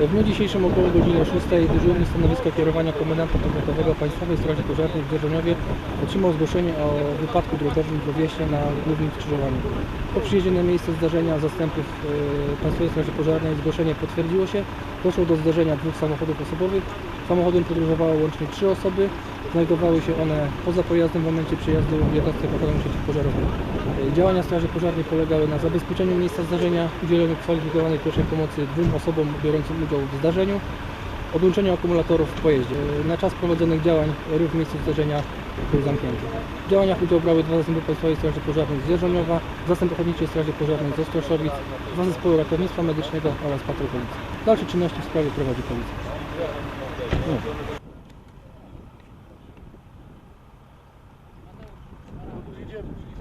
W dniu dzisiejszym około godziny 6 dyżurny stanowiska kierowania komendanta powiatowego Państwowej Straży Pożarnej w Dzierżoniowie otrzymał zgłoszenie o wypadku drogowym w Wieśnie na głównym skrzyżowaniu. Po przyjeździe na miejsce zdarzenia zastępów e, Państwowej Straży Pożarnej zgłoszenie potwierdziło się. Doszło do zdarzenia dwóch samochodów osobowych. Samochodem podróżowało łącznie trzy osoby. Znajdowały się one poza pojazdem w momencie przyjazdu jednostek ochrony przeciwpożarowej. E, Działania Straży Pożarnej polegały na zabezpieczeniu miejsca zdarzenia, udzieleniu kwalifikowanej pierwszej pomocy dwóm osobom biorącym udział w zdarzeniu, odłączeniu akumulatorów w pojeździe. E, Na czas prowadzonych działań ruch w miejscu zdarzenia był zamknięty. W działaniach udział brały dwa zastępy Państwowej Straży Pożarnej z Dzierżoniowa, zastęp Ochotniczej Straży Pożarnej z Ostroszowic, dwa zespoły ratownictwa medycznego oraz patrol policji. Dalsze czynności w sprawie prowadzi policja. No. Pierre.